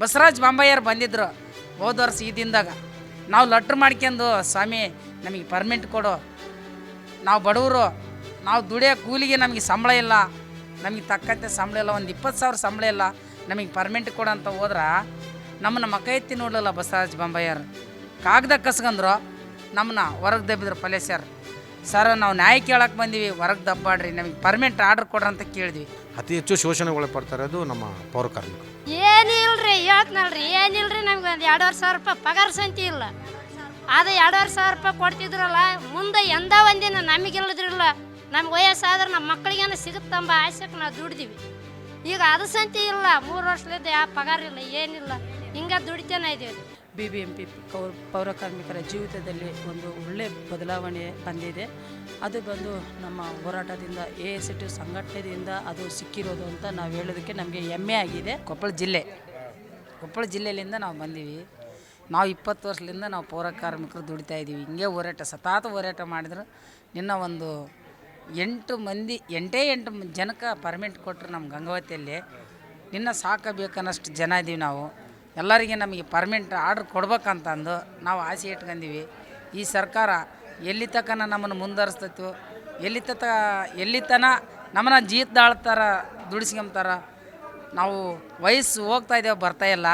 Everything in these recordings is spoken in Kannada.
ಬಸವರಾಜ್ ಬಾಂಬಯ್ಯರು ಬಂದಿದ್ರು ಹೋದ ವರ್ಷ ಈ ದಿನದಾಗ. ನಾವು ಲೆಟ್ರ್ ಮಾಡ್ಕೊಂಡು, ಸ್ವಾಮಿ, ನಮಗೆ ಪರ್ಮಿಂಟ್ ಕೊಡು. ನಾವು ಬಡವರು, ನಾವು ದುಡಿಯೋ ಕೂಲಿಗೆ ನಮಗೆ ಸಂಬಳ ಇಲ್ಲ. ನಮಗೆ ತಕ್ಕಂತೆ ಸಂಬಳ ಇಲ್ಲ, ಒಂದು ಇಪ್ಪತ್ತು ಸಾವಿರ ಸಂಬಳ ಇಲ್ಲ. ನಮಗೆ ಪರ್ಮೆಂಟ್ ಕೊಡು ಅಂತ ಹೋದ್ರೆ, ನಮ್ಮನ್ನ ಮಕ ಎತ್ತಿ ನೋಡಲಿಲ್ಲ ಬಸವರಾಜ್ ಬಾಂಬಯ್ಯರು. ಕಾಗದ ಕಸ್ಕಂದ್ರು, ನಮ್ಮನ್ನ ಹೊರಗೆ ದಬ್ಬಿದ್ರು ಪಲೇಸ್ಯರ್. ಸರ್ ನಾವು ನ್ಯಾಯ ಕೇಳಕ್ಕೆ ಬಂದೀವಿ. ಹೊರಗೆ ದಪ್ಪಾಡ್ರಿ. ನಮಗೆ ಪರ್ಮಿಟ್ ಆರ್ಡರ್ ಕೊಡ್ರಿ ಅಂತ ಕೇಳಿದ್ವಿ. ಅತಿ ಹೆಚ್ಚು ಶೋಷಣೆಗೊಳಪಡ್ತಾ ಅದು ನಮ್ಮ ಪೌರ ಕಾರ್ಮಿಕರು. ಏನಿಲ್ರಿ ಹೇಳ್ತನಲ್ರಿ. ಏನಿಲ್ರಿ ನಮ್ಗೆ ಒಂದು ಎರಡುವರೆ ಸಾವಿರ ರೂಪಾಯಿ ಪಗಾರ ಸಂತಿ ಇಲ್ಲ. ಅದು ಎರಡುವರೆ ಸಾವಿರ ರೂಪಾಯಿ ಕೊಡ್ತಿದ್ರಲ್ಲ ಮುಂದೆ ಎಂದ ಒಂದಿನ ನಮಗಿಲ್ಲದ್ರಿಲ್ಲ ನಮ್ಗೆ ವಯಸ್ಸಾದ್ರೆ ನಮ್ಮ ಮಕ್ಕಳಿಗೇನ ಸಿಗುತ್ತಂಬ ಆಸೆಗೆ ನಾವು ದುಡ್ದೀವಿ. ಈಗ ಅದು ಸಂತಿ ಇಲ್ಲ. ಮೂರು ವರ್ಷದಿಂದ ಯಾವ ಪಗಾರ ಇಲ್ಲ ಏನಿಲ್ಲ. ಹಿಂಗೆ ದುಡಿತೇನೆ ಇದೀವಿ. ಬಿ ಬಿ ಎಂ ಪಿ ಪೌರ ಕಾರ್ಮಿಕರ ಜೀವಿತದಲ್ಲಿ ಒಂದು ಒಳ್ಳೆ ಬದಲಾವಣೆ ಬಂದಿದೆ. ಅದು ಬಂದು ನಮ್ಮ ಹೋರಾಟದಿಂದ, ಎ ಎಸ್ ಟಿ ಸಂಘಟನೆಯಿಂದ ಅದು ಸಿಕ್ಕಿರೋದು ಅಂತ ನಾವು ಹೇಳೋದಕ್ಕೆ ನಮಗೆ ಹೆಮ್ಮೆ ಆಗಿದೆ. ಕೊಪ್ಪಳ ಜಿಲ್ಲೆ, ಕೊಪ್ಪಳ ಜಿಲ್ಲೆಯಿಂದ ನಾವು ಬಂದೀವಿ. ನಾವು ಇಪ್ಪತ್ತು ವರ್ಷದಿಂದ ನಾವು ಪೌರ ಕಾರ್ಮಿಕರು ದುಡಿತಾ ಇದ್ದೀವಿ ಹಿಂಗೆ ಹೋರಾಟ, ಸತತ ಹೋರಾಟ ಮಾಡಿದ್ರು. ನಿನ್ನ ಒಂದು ಎಂಟು ಮಂದಿ, ಎಂಟೇ ಎಂಟು ಜನಕ್ಕೆ ಪರ್ಮಿಟ್ ಕೊಟ್ಟರು ನಮ್ಮ ಗಂಗಾವತಿಯಲ್ಲಿ. ನಿನ್ನ ಸಾಕಬೇಕನ್ನಷ್ಟು ಜನ ಇದ್ದೀವಿ ನಾವು. ಎಲ್ಲರಿಗೆ ನಮಗೆ ಪರ್ಮನೆಂಟ್ ಆರ್ಡ್ರ್ ಕೊಡ್ಬೇಕಂತಂದು ನಾವು ಆಸೆ ಇಟ್ಕೊಂಡೀವಿ ಈ ಸರ್ಕಾರ ಎಲ್ಲಿ ತಕನ ನಮ್ಮನ್ನು ಮುಂದುವರಿಸ್ತೈತೋ, ಎಲ್ಲಿ ತತ ಎಲ್ಲಿ ತನ ನಮ್ಮನ್ನ ಜೀತದಾಳ್ತಾರ ದುಡಿಸ್ಕೊಂತಾರ ನಾವು ವಯಸ್ಸು ಹೋಗ್ತಾ ಇದ್ದೇವೆ ಬರ್ತಾ ಇಲ್ಲ.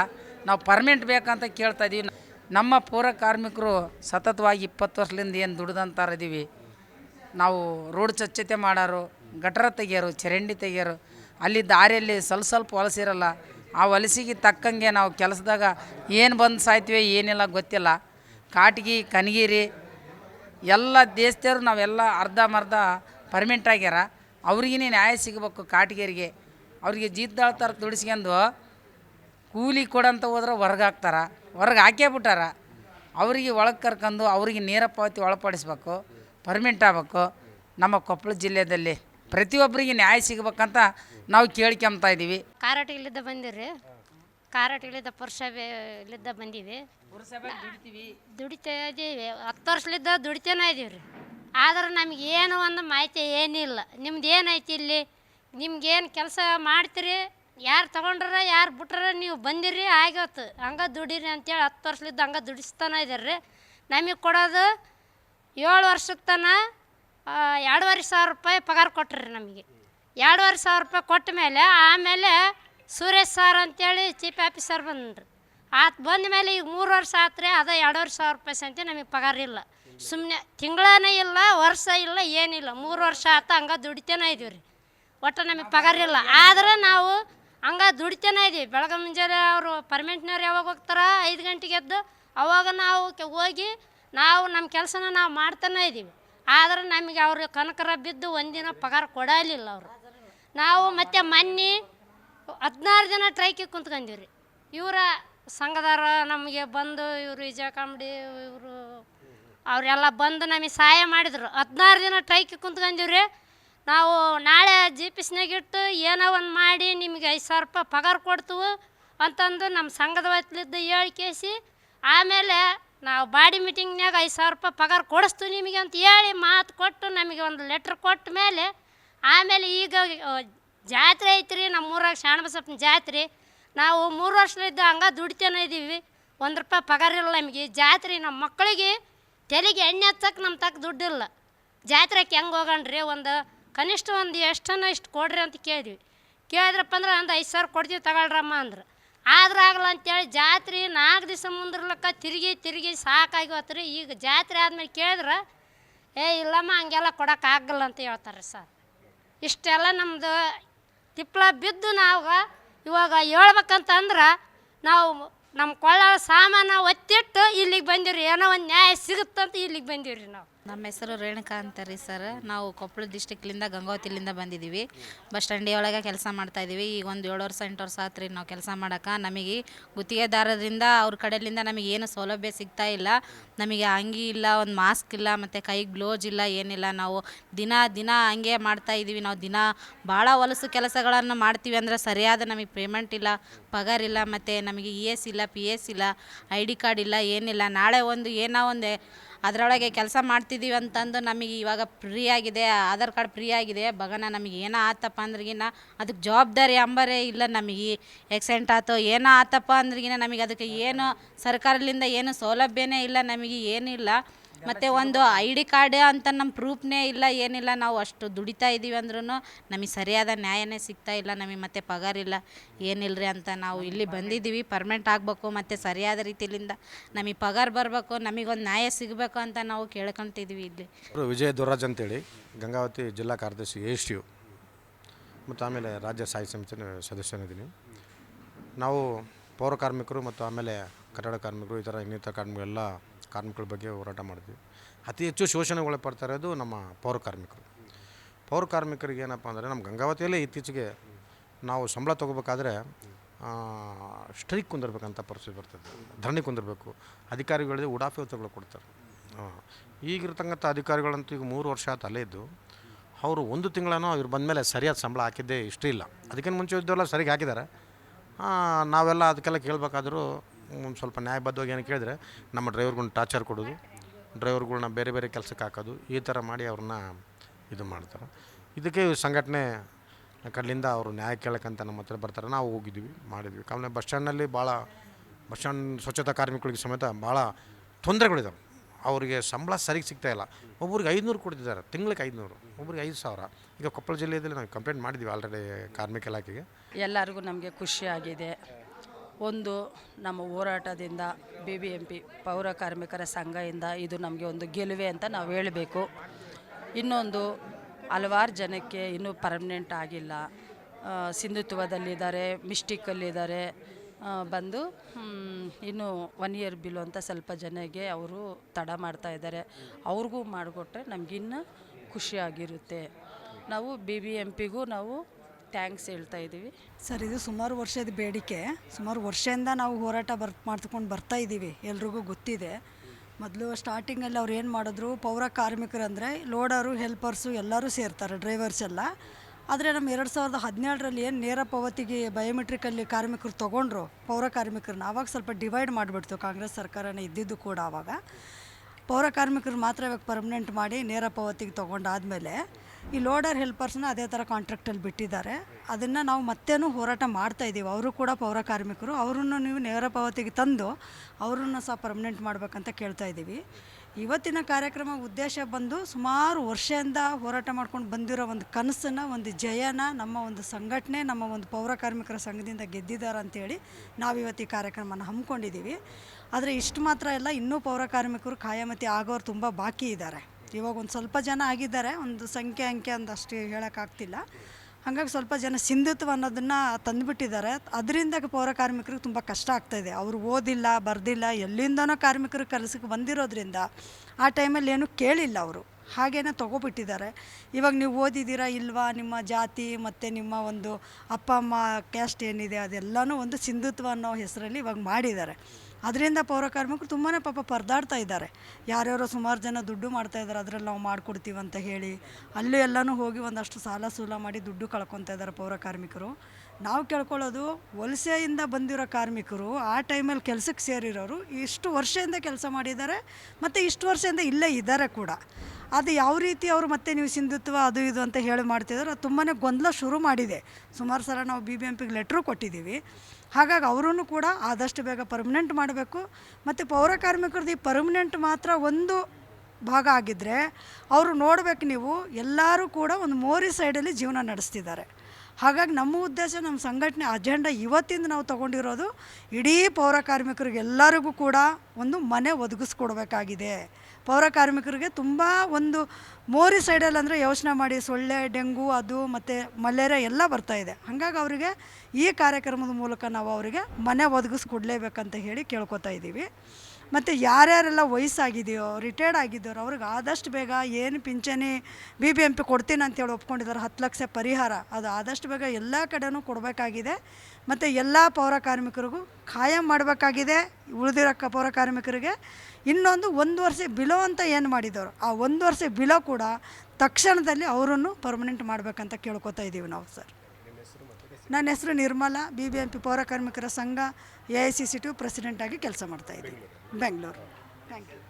ನಾವು ಪರ್ಮನೆಂಟ್ ಬೇಕಂತ ಕೇಳ್ತಾ ಇದ್ದೀವಿ ನಮ್ಮ ಪೂರ ಕಾರ್ಮಿಕರು ಸತತವಾಗಿ ಇಪ್ಪತ್ತು ವರ್ಷದಿಂದ ಏನು ದುಡ್ದಂತಾರ ಇದೀವಿ. ನಾವು ರೋಡ್ ಸ್ವಚ್ಛತೆ ಮಾಡೋರು, ಗಟರ ತೆಗಿಯೋರು, ಚರಂಡಿ ತೆಗಿಯೋರು. ಅಲ್ಲಿ ದಾರಿಯಲ್ಲಿ ಸ್ವಲ್ಪ ಸ್ವಲ್ಪ ಹೊಲಸಿರಲ್ಲ. ಆ ಹೊಲಸಿಗೆ ತಕ್ಕಂಗೆ ನಾವು ಕೆಲಸದಾಗ ಏನು ಬಂದು ಸಾಯ್ತೀವಿ ಏನಿಲ್ಲ ಗೊತ್ತಿಲ್ಲ. ಕಾಟಗಿ, ಕನಗಿರಿ, ಎಲ್ಲ ದೇಶದವ್ರು ನಾವೆಲ್ಲ ಅರ್ಧಮರ್ಧ ಪರ್ಮೆಂಟ್ ಆಗ್ಯಾರ. ಅವ್ರಿಗಿನೇ ನ್ಯಾಯ ಸಿಗಬೇಕು ಕಾಟಗಿರಿಗೆ. ಅವ್ರಿಗೆ ಥರ ದುಡಿಸ್ಕೊಂಡು ಕೂಲಿ ಕೊಡಂತ ಹೋದ್ರೆ ಹೊರ್ಗೆ ಹಾಕ್ತಾರ. ಹೊರ್ಗೆ ಹಾಕೇ ಬಿಟ್ಟಾರ. ಅವರಿಗೆ ಒಳಗೆ ಕರ್ಕೊಂಡು ಅವ್ರಿಗೆ ನೇರ ಪಾವತಿ ಒಳಪಡಿಸ್ಬೇಕು. ಪರ್ಮಿಂಟ್ ಆಗಬೇಕು. ನಮ್ಮ ಕೊಪ್ಪಳ ಜಿಲ್ಲೆಯಲ್ಲಿ ಪ್ರತಿಯೊಬ್ಬರಿಗೆ ನ್ಯಾಯ ಸಿಗ್ಬೇಕಂತ ನಾವು ಕೇಳ್ಕೊಂತ ಇದ್ದೀವಿ. ಕಾರಟ್ ಇಲ್ಲಿದ್ದ ಬಂದಿರಿ? ಕಾರಟ್ ಇಲ್ಲಿದ್ದ ಪುರಸಭೆ ಇಲ್ಲಿದ್ದ ಬಂದೀವಿ. ದುಡಿತಾ ಇದ್ದೀವಿ ಹತ್ತು ವರ್ಷಲಿದ್ದ ದುಡಿತೇನೆ ಇದೀವಿ ರೀ ಆದ್ರೆ ನಮ್ಗೆ ಏನು ಒಂದು ಮಾಹಿತಿ ಏನಿಲ್ಲ. ನಿಮ್ದು ಏನೈತಿ ಇಲ್ಲಿ? ನಿಮ್ಗೇನು ಕೆಲಸ ಮಾಡ್ತೀರಿ? ಯಾರು ತಗೊಂಡ್ರ ಯಾರು ಬಿಟ್ರ ನೀವು ಬಂದಿರಿ ಆಗತ್ತು ಹಂಗೆ ದುಡೀರಿ ಅಂತೇಳಿ ಹತ್ತು ವರ್ಷಲಿದ್ದ ಹಂಗೆ ದುಡಿಸ್ತಾನೆ ಇದ್ದಾರೆ ರೀ ನಮಗೆ ಕೊಡೋದು ಏಳು ವರ್ಷಕ್ಕೆ ತನ ಆ, ಎರಡೂವರೆ ಸಾವಿರ ರೂಪಾಯಿ ಪಗಾರ ಕೊಟ್ರಿ ನಮಗೆ. ಎರಡೂವರೆ ಸಾವಿರ ರೂಪಾಯಿ ಕೊಟ್ಟ ಮೇಲೆ ಆಮೇಲೆ ಸುರೇಶ್ ಸರ್ ಅಂತೇಳಿ ಚೀಫ್ ಆಫೀಸರ್ ಬಂದ್ರಿ. ಆತ ಬಂದ ಮೇಲೆ ಈಗ ಮೂರು ವರ್ಷ ಆತ್ರಿ, ಅದು ಎರಡೂವರೆ ಸಾವಿರ ರೂಪಾಯಿ ಸಂತೆ ನಮಗೆ ಪಗಾರ ಇಲ್ಲ. ಸುಮ್ಮನೆ ತಿಂಗಳನೇ ಇಲ್ಲ, ವರ್ಷ ಇಲ್ಲ, ಏನಿಲ್ಲ. ಮೂರು ವರ್ಷ ಆತ ಹಂಗೆ ದುಡಿತೇನೆ ಇದೀವಿ ರೀ ಒಟ್ಟು ನಮಗೆ ಪಗಾರ ಇಲ್ಲ. ಆದ್ರೆ ನಾವು ಹಂಗೆ ದುಡಿತೇನೆ ಇದೀವಿ. ಬೆಳಗ್ಗೆ ಮುಂಜಾನೆ ಅವರು ಪರ್ಮೆಂಟ್ನವ್ರು ಯಾವಾಗ ಹೋಗ್ತಾರೆ? ಐದು ಗಂಟೆಗೆ ಎದ್ದು, ಅವಾಗ ನಾವು ಹೋಗಿ, ನಾವು ನಮ್ಮ ಕೆಲಸನ ನಾವು ಮಾಡ್ತಾನೆ ಇದ್ದೀವಿ ಆದ್ರೆ ನಮಗೆ ಅವರು ಕನಕರ ಬಿದ್ದು ಒಂದಿನ ಪಗಾರ ಕೊಡಲಿಲ್ಲ ಅವರು. ನಾವು ಮತ್ತೆ ಮೊನ್ನೆ ಹದಿನಾರು ಜನ ಟ್ರೈಕಿಗೆ ಕುಂತ್ಕೊಂಡಿವ್ರಿ. ಇವರ ಸಂಘದಾರ ನಮಗೆ ಬಂದು, ಇವರು ವಿಜಯ ಕಾಮಿಡಿ, ಇವರು ಅವರೆಲ್ಲ ಬಂದು ನಮಗೆ ಸಹಾಯ ಮಾಡಿದ್ರು. ಹದಿನಾರು ದಿನ ಟ್ರೈಕಿಗೆ ಕುಂತ್ಕೊಂಡಿವ್ರಿ. ನಾವು ನಾಳೆ ಜಿ ಪಿ ಇಟ್ಟು ಏನೋ ಒಂದು ಮಾಡಿ ನಿಮಗೆ ಐದು ಸಾವಿರ ರೂಪಾಯಿ ಪಗಾರ ಕೊಡ್ತೀವಿ ಅಂತಂದು ನಮ್ಮ ಸಂಘದ ವತಿಲಿದ್ದು ಹೇಳಿ ಕೇಸಿ ಆಮೇಲೆ ನಾವು ಬಾಡಿ ಮೀಟಿಂಗ್ನಾಗ ಐದು ಸಾವಿರ ರೂಪಾಯಿ ಪಗಾರ ಕೊಡಿಸ್ತು ನಿಮಗೆ ಅಂತ ಹೇಳಿ ಮಾತು ಕೊಟ್ಟು ನಮಗೆ ಒಂದು ಲೆಟ್ರ್ ಕೊಟ್ಟ ಮೇಲೆ ಆಮೇಲೆ ಈಗ ಜಾತ್ರೆ ಐತ್ರಿ, ನಮ್ಮ ಊರಾಗ ಶಾಣಬಸಪ್ಪನ ಜಾತ್ರೆ. ನಾವು ಮೂರು ವರ್ಷದಿಂದ ಹಂಗೆ ದುಡಿತೇನೆ ಇದ್ದೀವಿ ಒಂದು ರೂಪಾಯಿ ಪಗಾರ ಇಲ್ಲ ನಮಗೆ. ಜಾತ್ರೆ ನಮ್ಮ ಮಕ್ಕಳಿಗೆ ತಲೆಗೆ ಎಣ್ಣೆ ಹಚ್ಚಕ್ಕೆ ನಮ್ಮ ತಕ್ಕ ದುಡ್ಡಿಲ್ಲ. ಜಾತ್ರೆಗೆ ಹೆಂಗೆ ಹೋಗಣ್ರಿ? ಒಂದು ಕನಿಷ್ಠ ಒಂದು ಎಷ್ಟನ್ನು ಇಷ್ಟು ಕೊಡ್ರಿ ಅಂತ ಕೇಳಿದ್ವಿ. ಕೇಳಿದ್ರಪ್ಪ ಅಂದ್ರೆ ಒಂದು ಐದು ಸಾವಿರ ಕೊಡ್ತೀವಿ ತಗೊಳ್ರಮ್ಮ ಅಂದ್ರೆ. ಆದ್ರೆ ಆಗಲ್ಲ ಅಂತೇಳಿ ಜಾತ್ರೆ ನಾಲ್ಕು ದಿವಸ ಮುಂದಿರ್ಲಕ್ಕ ತಿರುಗಿ ತಿರುಗಿ ಸಾಕಾಗಿ ಹೋತ್ರಿ. ಈಗ ಜಾತ್ರೆ ಆದ್ಮೇಲೆ ಕೇಳಿದ್ರೆ, ಏ, ಇಲ್ಲಮ್ಮ, ಹಂಗೆಲ್ಲ ಆಗಲ್ಲ ಅಂತ ಹೇಳ್ತಾರೆ ಸರ್. ಇಷ್ಟೆಲ್ಲ ನಮ್ಮದು ತಿಪ್ಪಳ ಬಿದ್ದು ನಾವು ಇವಾಗ ಹೇಳ್ಬೇಕಂತಂದ್ರೆ ನಾವು ನಮ್ಮ ಕೊಳ್ಳ ಸಾಮಾನು ಒತ್ತಿಟ್ಟು ಇಲ್ಲಿಗೆ ಬಂದೀವಿ ರೀ ಏನೋ ಒಂದು ನ್ಯಾಯ ಸಿಗುತ್ತಂತ ಇಲ್ಲಿಗೆ ಬಂದೀವಿ ರೀ ನಾವು. ನಮ್ಮ ಹೆಸರು ರೇಣುಕಾ ಅಂತ ರೀ ಸರ್ ನಾವು ಕೊಪ್ಪಳ ಡಿಸ್ಟಿಕ್ಲಿಂದ ಗಂಗಾವತಿಲಿಂದ ಬಂದಿದ್ದೀವಿ ಬಸ್ ಸ್ಟ್ಯಾಂಡಿ ಒಳಗೆ ಕೆಲಸ ಮಾಡ್ತಾ ಇದ್ದೀವಿ ಈಗ ಒಂದು ಏಳು ವರ್ಷ ಎಂಟು ವರ್ಷ ಆತ್ರಿ ನಾವು ಕೆಲಸ ಮಾಡೋಕೆ. ನಮಗೆ ಗುತ್ತಿಗೆದಾರರಿಂದ ಅವ್ರ ಕಡೆಯಿಂದ ನಮಗೆ ಏನು ಸೌಲಭ್ಯ ಸಿಗ್ತಾ ಇಲ್ಲ. ನಮಗೆ ಅಂಗಿ ಇಲ್ಲ, ಒಂದು ಮಾಸ್ಕ್ ಇಲ್ಲ, ಮತ್ತು ಕೈಗೆ ಗ್ಲೋಸ್ ಇಲ್ಲ, ಏನಿಲ್ಲ. ನಾವು ದಿನ ದಿನ ಹಂಗೆ ಮಾಡ್ತಾ ಇದ್ದೀವಿ ನಾವು ದಿನ ಭಾಳ ಹೊಲಸು ಕೆಲಸಗಳನ್ನು ಮಾಡ್ತೀವಿ ಅಂದರೆ ಸರಿಯಾದ ನಮಗೆ ಪೇಮೆಂಟ್ ಇಲ್ಲ, ಪಗಾರ ಇಲ್ಲ, ಮತ್ತು ನಮಗೆ ಇ ಎಸ್ ಇಲ್ಲ ಪಿ ಎಸ್ ಇಲ್ಲ ಐ ಡಿ ಕಾರ್ಡ್ ಇಲ್ಲ, ಏನಿಲ್ಲ. ನಾಳೆ ಒಂದು ಏನೋ ಒಂದು ಅದರೊಳಗೆ ಕೆಲಸ ಮಾಡ್ತಿದ್ದೀವಿ ಅಂತಂದು ನಮಗೆ ಇವಾಗ ಫ್ರೀ ಆಗಿದೆ, ಆಧಾರ್ ಕಾರ್ಡ್ ಫ್ರೀ ಆಗಿದೆ. ಬಗನ ನಮಗೆ ಏನೋ ಆತಪ್ಪ ಅಂದ್ರಗಿನ ಅದಕ್ಕೆ ಜವಾಬ್ದಾರಿ ಅಂಬರೇ ಇಲ್ಲ ನಮಗೆ. ಎಕ್ಸೆಂಟ್ ಆಯ್ತು ಏನೋ ಆತಪ್ಪ ಅಂದ್ರಗಿನ ನಮಗೆ ಅದಕ್ಕೆ ಏನು ಸರ್ಕಾರದಿಂದ ಏನು ಸೌಲಭ್ಯನೇ ಇಲ್ಲ ನಮಗೆ ಏನಿಲ್ಲ. ಮತ್ತು ಒಂದು ಐ ಡಿ ಕಾರ್ಡ್ ಅಂತ ನಮ್ಮ ಪ್ರೂಫ್ನೇ ಇಲ್ಲ, ಏನಿಲ್ಲ, ನಾವು ಅಷ್ಟು ದುಡಿತಾ ಇದ್ದೀವಿ ಅಂದ್ರೂ ನಮಗೆ ಸರಿಯಾದ ನ್ಯಾಯನೇ ಸಿಗ್ತಾ ಇಲ್ಲ, ನಮಗೆ ಮತ್ತೆ ಪಗಾರ ಇಲ್ಲ ಏನಿಲ್ಲರಿ ಅಂತ ನಾವು ಇಲ್ಲಿ ಬಂದಿದ್ದೀವಿ, ಪರ್ಮನೆಂಟ್ ಆಗಬೇಕು, ಮತ್ತು ಸರಿಯಾದ ರೀತಿಯಿಂದ ನಮಗೆ ಪಗಾರ ಬರಬೇಕು ನಮಗೊಂದು ನ್ಯಾಯ ಸಿಗಬೇಕು ಅಂತ ನಾವು ಕೇಳ್ಕೊತಿದ್ವಿ ಇಲ್ಲಿ. ಅವರು ವಿಜಯ ದುರಾಜ್ ಅಂತೇಳಿ, ಗಂಗಾವತಿ ಜಿಲ್ಲಾ ಕಾರ್ಯದರ್ಶಿ ಎಸ್ ಮತ್ತು ಆಮೇಲೆ ರಾಜ್ಯ ಸಾಹಿತ್ಯ ಸಮಿತಿ ಸದಸ್ಯನಿದ್ದೀನಿ. ನಾವು ಪೌರ ಕಾರ್ಮಿಕರು ಮತ್ತು ಆಮೇಲೆ ಕಟ್ಟಡ ಕಾರ್ಮಿಕರು ಈ ಥರ ಇನ್ನಿತರ ಕಾರ್ಮಿಕರೆಲ್ಲ ಕಾರ್ಮಿಕರ ಬಗ್ಗೆ ಹೋರಾಟ ಮಾಡ್ತೀವಿ ಅತಿ ಹೆಚ್ಚು ಶೋಷಣೆಗೆ ಒಳಪಡ್ತಾ ಇರೋದು ನಮ್ಮ ಪೌರ ಕಾರ್ಮಿಕರು. ಪೌರ ಕಾರ್ಮಿಕರಿಗೆ ಏನಪ್ಪ ಅಂದರೆ ನಮ್ಮ ಗಂಗಾವತಿಯಲ್ಲೇ ಇತ್ತೀಚೆಗೆ ನಾವು ಸಂಬಳ ತೊಗೋಬೇಕಾದ್ರೆ ಸ್ಟ್ರೈಕ್ ಕುಂದಿರ್ಬೇಕಂತ ಪರಿಸ್ಥಿತಿ ಬರ್ತದೆ. ಧರಣಿ ಕುಂದಿರಬೇಕು. ಅಧಿಕಾರಿಗಳಿಗೆ ಉಡಾಫೆ ಉತ್ತರಗಳು ಕೊಡ್ತಾರೆ. ಈಗಿರ್ತಕ್ಕಂಥ ಅಧಿಕಾರಿಗಳಂತೂ ಈಗ ಮೂರು ವರ್ಷ ಆಯ್ತು ಅಲ್ಲೇ ಇದ್ದು, ಅವರು ಒಂದು ತಿಂಗಳನೋ ಇವ್ರು ಬಂದಮೇಲೆ ಸರಿಯಾದ ಸಂಬಳ ಹಾಕಿದ್ದೇ ಇಷ್ಟ ಇಲ್ಲ. ಅದಕ್ಕಿಂತ ಮುಂಚೆ ಇದ್ದೆಲ್ಲ ಸರಿಗೆ ಹಾಕಿದ್ದಾರೆ. ನಾವೆಲ್ಲ ಅದಕ್ಕೆಲ್ಲ ಕೇಳಬೇಕಾದ್ರೂ ಸ್ವಲ್ಪ ನ್ಯಾಯಬದ್ಧವಾಗಿ ಏನು ಕೇಳಿದ್ರೆ, ನಮ್ಮ ಡ್ರೈವರ್ಗಳ್ನ ಟಾರ್ಚರ್ ಕೊಡೋದು, ಡ್ರೈವರ್ಗಳ್ನ ಬೇರೆ ಬೇರೆ ಕೆಲಸಕ್ಕೆ ಹಾಕೋದು, ಈ ಥರ ಮಾಡಿ ಅವ್ರನ್ನ ಇದು ಮಾಡ್ತಾರೆ. ಇದಕ್ಕೆ ಸಂಘಟನೆ ಕಡೆಯಿಂದ ಅವರು ನ್ಯಾಯ ಕೇಳಕ್ಕಂತ ನಮ್ಮ ಹತ್ರ ಬರ್ತಾರೆ. ನಾವು ಹೋಗಿದ್ವಿ ಮಾಡಿದ್ವಿ ಆಮೇಲೆ ಬಸ್ ಸ್ಟ್ಯಾಂಡ್ನಲ್ಲಿ ಭಾಳ, ಬಸ್ ಸ್ಟ್ಯಾಂಡ್ ಸ್ವಚ್ಛತಾ ಕಾರ್ಮಿಕರಿಗೆ ಸಮೇತ ಭಾಳ ತೊಂದರೆಗಳಿದ್ದಾವೆ ಅವರಿಗೆ ಸಂಬಳ ಸರಿಗೆ ಸಿಗ್ತಾ ಇಲ್ಲ. ಒಬ್ಬರಿಗೆ ಐದುನೂರು ಕೊಡ್ತಿದ್ದಾರೆ, ತಿಂಗಳಿಗೆ ಐದುನೂರು ಒಬ್ರಿಗೆ ಐದು ಸಾವಿರ. ಈಗ ಕೊಪ್ಪಳ ಜಿಲ್ಲೆಯಲ್ಲಿ ನಾವು ಕಂಪ್ಲೇಂಟ್ ಮಾಡಿದ್ವಿ ಆಲ್ರೆಡಿ ಕಾರ್ಮಿಕ ಇಲಾಖೆಗೆ. ಎಲ್ಲರಿಗೂ ನಮಗೆ ಖುಷಿಯಾಗಿದೆ ಒಂದು ನಮ್ಮ ಹೋರಾಟದಿಂದ ಬಿ ಬಿ ಎಂ ಪಿ ಪೌರ ಕಾರ್ಮಿಕರ ಸಂಘದಿಂದ ಇದು ನಮಗೆ ಒಂದು ಗೆಲುವೆ ಅಂತ ನಾವು ಹೇಳಬೇಕು. ಇನ್ನೊಂದು ಹಲವಾರು ಜನಕ್ಕೆ ಇನ್ನೂ ಪರ್ಮನೆಂಟ್ ಆಗಿಲ್ಲ. ಸಿಂಧುತ್ವದಲ್ಲಿದ್ದಾರೆ ಮಿಸ್ಟಿಕಲ್ಲಿದ್ದಾರೆ ಆ, ಬಂದು ಇನ್ನು ಒನ್ ಇಯರ್ ಬಿಲ್ ಅಂತ ಸ್ವಲ್ಪ ಜನಗೆ ಅವರು ತಡ ಮಾಡ್ತಾ ಇದ್ದಾರೆ. ಅವ್ರಿಗೂ ಮಾಡಿಕೊಟ್ರೆ ನಮಗಿನ್ನೂ ಖುಷಿಯಾಗಿರುತ್ತೆ ನಾವು ಬಿ ಬಿ ಎಂ ಪಿಗೂ ನಾವು ಥ್ಯಾಂಕ್ಸ್ ಹೇಳ್ತಾ ಇದ್ದೀವಿ. ಸರ್, ಇದು ಸುಮಾರು ವರ್ಷದ ಬೇಡಿಕೆ. ಸುಮಾರು ವರ್ಷದಿಂದ ನಾವು ಹೋರಾಟ ಬರ್ ಮಾಡ್ಕೊಂಡು ಬರ್ತಾ ಇದ್ದೀವಿ. ಎಲ್ರಿಗೂ ಗೊತ್ತಿದೆ. ಮೊದಲು ಸ್ಟಾರ್ಟಿಂಗಲ್ಲಿ ಅವ್ರು ಏನು ಮಾಡಿದ್ರು, ಪೌರ ಕಾರ್ಮಿಕರು ಅಂದರೆ ಲೋಡರು, ಹೆಲ್ಪರ್ಸು ಎಲ್ಲರೂ ಸೇರ್ತಾರೆ, ಡ್ರೈವರ್ಸ್ ಎಲ್ಲ. ಆದರೆ ನಮ್ಮ ಎರಡು ಸಾವಿರದ ಹದಿನೇಳರಲ್ಲಿ ಏನು ನೇರ ಪಾವತಿಗೆ ಬಯೋಮೆಟ್ರಿಕಲ್ಲಿ ಕಾರ್ಮಿಕರು ತೊಗೊಂಡ್ರು, ಪೌರ ಕಾರ್ಮಿಕರನ್ನ ಆವಾಗ ಸ್ವಲ್ಪ ಡಿವೈಡ್ ಮಾಡಿಬಿಡ್ತು ಕಾಂಗ್ರೆಸ್ ಸರ್ಕಾರನೇ ಇದ್ದಿದ್ದು ಕೂಡ ಆವಾಗ ಪೌರ ಕಾರ್ಮಿಕರು ಮಾತ್ರ ಇವಾಗ ಪರ್ಮನೆಂಟ್ ಮಾಡಿ ನೇರ ಪಾವತಿಗೆ ತೊಗೊಂಡಾದಮೇಲೆ ಈ ಲೋಡರ್ ಹೆಲ್ಪರ್ಸ್ನ ಅದೇ ಥರ ಕಾಂಟ್ರಾಕ್ಟಲ್ಲಿ ಬಿಟ್ಟಿದ್ದಾರೆ. ಅದನ್ನು ನಾವು ಮತ್ತೇನು ಹೋರಾಟ ಮಾಡ್ತಾ ಇದ್ದೀವಿ. ಅವರು ಕೂಡ ಪೌರ ಕಾರ್ಮಿಕರು. ಅವರನ್ನು ನೀವು ನೇರ ಪಾವತಿಗೆ ತಂದು ಅವರನ್ನು ಸಹ ಪರ್ಮನೆಂಟ್ ಮಾಡಬೇಕಂತ ಕೇಳ್ತಾ ಇದ್ದೀವಿ. ಇವತ್ತಿನ ಕಾರ್ಯಕ್ರಮ ಉದ್ದೇಶ ಬಂದು ಸುಮಾರು ವರ್ಷದಿಂದ ಹೋರಾಟ ಮಾಡ್ಕೊಂಡು ಬಂದಿರೋ ಒಂದು ಕನಸನ್ನು, ಒಂದು ಜಯನ, ನಮ್ಮ ಒಂದು ಸಂಘಟನೆ, ನಮ್ಮ ಒಂದು ಪೌರ ಕಾರ್ಮಿಕರ ಸಂಘದಿಂದ ಗೆದ್ದಿದ್ದಾರೆ ಅಂತೇಳಿ ನಾವು ಇವತ್ತು ಈ ಕಾರ್ಯಕ್ರಮನ ಹಮ್ಮಿಕೊಂಡಿದ್ದೀವಿ. ಆದರೆ ಇಷ್ಟು ಮಾತ್ರ ಎಲ್ಲ ಇನ್ನೂ ಪೌರ ಕಾರ್ಮಿಕರು ಖಾಯಮತಿ ಆಗೋರು ತುಂಬ ಬಾಕಿ ಇದ್ದಾರೆ. ಇವಾಗ ಒಂದು ಸ್ವಲ್ಪ ಜನ ಆಗಿದ್ದಾರೆ, ಒಂದು ಸಂಖ್ಯೆ ಅಂಕೆ ಅಷ್ಟೇ ಹೇಳೋಕ್ಕಾಗ್ತಿಲ್ಲ ಹಾಗಾಗಿ ಸ್ವಲ್ಪ ಜನ ಸಿಂಧುತ್ವ ಅನ್ನೋದನ್ನು ತಂದುಬಿಟ್ಟಿದ್ದಾರೆ. ಅದರಿಂದ ಪೌರ ಕಾರ್ಮಿಕರಿಗೆ ತುಂಬ ಕಷ್ಟ ಆಗ್ತಾಯಿದೆ ಅವರು ಓದಿಲ್ಲ, ಬರ್ದಿಲ್ಲ, ಎಲ್ಲಿಂದನೋ ಕಾರ್ಮಿಕರು ಕೆಲಸಕ್ಕೆ ಬಂದಿರೋದ್ರಿಂದ ಆ ಟೈಮಲ್ಲಿ ಏನೂ ಕೇಳಿಲ್ಲ ಅವರು. ಹಾಗೇನೆ ತೊಗೊಬಿಟ್ಟಿದ್ದಾರೆ. ಇವಾಗ ನೀವು ಓದಿದ್ದೀರಾ ಇಲ್ವಾ, ನಿಮ್ಮ ಜಾತಿ ಮತ್ತು ನಿಮ್ಮ ಒಂದು ಅಪ್ಪ, ಅಮ್ಮ ಕ್ಯಾಸ್ಟ್ ಏನಿದೆ ಅದೆಲ್ಲನೂ ಒಂದು ಸಿಂಧುತ್ವ ಅನ್ನೋ ಹೆಸರಲ್ಲಿ ಇವಾಗ ಮಾಡಿದ್ದಾರೆ. ಅದರಿಂದ ಪೌರ ಕಾರ್ಮಿಕರು ತುಂಬಾ ಪಾಪ ಪರದಾಡ್ತಾ ಇದ್ದಾರೆ. ಯಾರ್ಯಾರೋ ಸುಮಾರು ಜನ ದುಡ್ಡು ಮಾಡ್ತಾ ಇದ್ದಾರೆ, ಅದರಲ್ಲಿ ನಾವು ಮಾಡಿಕೊಡ್ತೀವಿ ಅಂತ ಹೇಳಿ ಅಲ್ಲೂ ಎಲ್ಲನೂ ಹೋಗಿ ಒಂದಷ್ಟು ಸಾಲ ಸೂಲ ಮಾಡಿ ದುಡ್ಡು ಕಳ್ಕೊತಾ ಇದ್ದಾರೆ ಪೌರ ಕಾರ್ಮಿಕರು. ನಾವು ಕೇಳ್ಕೊಳ್ಳೋದು ವಲಸೆಯಿಂದ ಬಂದಿರೋ ಕಾರ್ಮಿಕರು ಆ ಟೈಮಲ್ಲಿ ಕೆಲಸಕ್ಕೆ ಸೇರಿರೋರು ಇಷ್ಟು ವರ್ಷದಿಂದ ಕೆಲಸ ಮಾಡಿದ್ದಾರೆ, ಮತ್ತು ಇಷ್ಟು ವರ್ಷದಿಂದ ಇಲ್ಲೇ ಇದ್ದಾರೆ ಕೂಡ. ಅದು ಯಾವ ರೀತಿ ಅವರು ಮತ್ತೆ ನೀವು ಸಿಂಧುತ್ವ ಅದು ಇದು ಅಂತ ಹೇಳಿ ಮಾಡ್ತಿದ್ದಾರೆ ಅದು ತುಂಬಾ ಗೊಂದಲ ಶುರು ಮಾಡಿದೆ. ಸುಮಾರು ಸಲ ನಾವು ಬಿ ಬಿ ಎಂ ಪಿಗೆ ಲೆಟ್ರು ಕೊಟ್ಟಿದ್ದೀವಿ. ಹಾಗಾಗಿ ಅವರೂ ಕೂಡ ಆದಷ್ಟು ಬೇಗ ಪರ್ಮನೆಂಟ್ ಮಾಡಬೇಕು. ಮತ್ತು ಪೌರ ಕಾರ್ಮಿಕರದ್ದು ಈ ಪರ್ಮನೆಂಟ್ ಮಾತ್ರ ಒಂದು ಭಾಗ ಆಗಿದ್ದರೆ ಅವರು ನೋಡಬೇಕು ನೀವು ಎಲ್ಲರೂ ಕೂಡ ಒಂದು ಮೋರಿ ಸೈಡಲ್ಲಿ ಜೀವನ ನಡೆಸ್ತಿದ್ದಾರೆ. ಹಾಗಾಗಿ ನಮ್ಮ ಉದ್ದೇಶ, ನಮ್ಮ ಸಂಘಟನೆ ಅಜೆಂಡಾ ಇವತ್ತಿಂದ ನಾವು ತಗೊಂಡಿರೋದು ಇಡೀ ಪೌರ ಕಾರ್ಮಿಕರಿಗೆ ಎಲ್ಲರಿಗೂ ಕೂಡ ಒಂದು ಮನೆ ಒದಗಿಸ್ಕೊಡ್ಬೇಕಾಗಿದೆ. ಪೌರ ಕಾರ್ಮಿಕರಿಗೆ ತುಂಬ ಒಂದು ಮೋರಿ ಸೈಡಲ್ಲಿ ಅಂದರೆ ಯೋಚನೆ ಮಾಡಿ ಸೊಳ್ಳೆ, ಡೆಂಗು ಅದು ಮತ್ತು ಮಲೇರಿಯಾ ಎಲ್ಲ ಬರ್ತಾ ಇದೆ. ಹಾಗಾಗಿ ಅವರಿಗೆ ಈ ಕಾರ್ಯಕ್ರಮದ ಮೂಲಕ ನಾವು ಅವರಿಗೆ ಮನೆ ಒದಗಿಸ್ಕೊಡ್ಲೇಬೇಕಂತ ಹೇಳಿ ಕೇಳ್ಕೊತಾ ಇದ್ದೀವಿ. ಮತ್ತು ಯಾರ್ಯಾರೆಲ್ಲ ವಯಸ್ಸಾಗಿದೆಯೋ ರಿಟೈರ್ಡ್ ಆಗಿದ್ದೆಯೋ ಅವ್ರಿಗೆ ಆದಷ್ಟು ಬೇಗ ಏನು ಪಿಂಚಣಿ ಬಿ ಬಿ ಎಂ ಪಿ ಕೊಡ್ತೀನಿ ಅಂತೇಳಿ ಒಪ್ಕೊಂಡಿದ್ದಾರೆ, ಹತ್ತು ಲಕ್ಷ ಪರಿಹಾರ, ಅದು ಆದಷ್ಟು ಬೇಗ ಎಲ್ಲ ಕಡೆನೂ ಕೊಡಬೇಕಾಗಿದೆ. ಮತ್ತು ಎಲ್ಲ ಪೌರ ಕಾರ್ಮಿಕರಿಗೂ ಖಾಯಂ ಮಾಡಬೇಕಾಗಿದೆ ಉಳಿದಿರೋ ಪೌರ ಕಾರ್ಮಿಕರಿಗೆ. ಇನ್ನೊಂದು ಒಂದು ವರ್ಷ ಬಿಲೋ ಅಂತ ಏನು ಮಾಡಿದವರು ಆ ಒಂದು ವರ್ಷ ಬಿಲೋ ಕೂಡ ತಕ್ಷಣದಲ್ಲಿ ಅವರನ್ನು ಪರ್ಮನೆಂಟ್ ಮಾಡಬೇಕಂತ ಕೇಳ್ಕೊತಾ ಇದ್ದೀವಿ ನಾವು ಸರ್ ನನ್ನ ಹೆಸರು Nirmala B B M P ಪೌರಕಾರ್ಮಿಕರ ಸಂಘ A I C C TU ಪ್ರೆಸಿಡೆಂಟಾಗಿ ಕೆಲಸ ಮಾಡ್ತಾಯಿದ್ದೀನಿ ಬೆಂಗಳೂರು. Thank you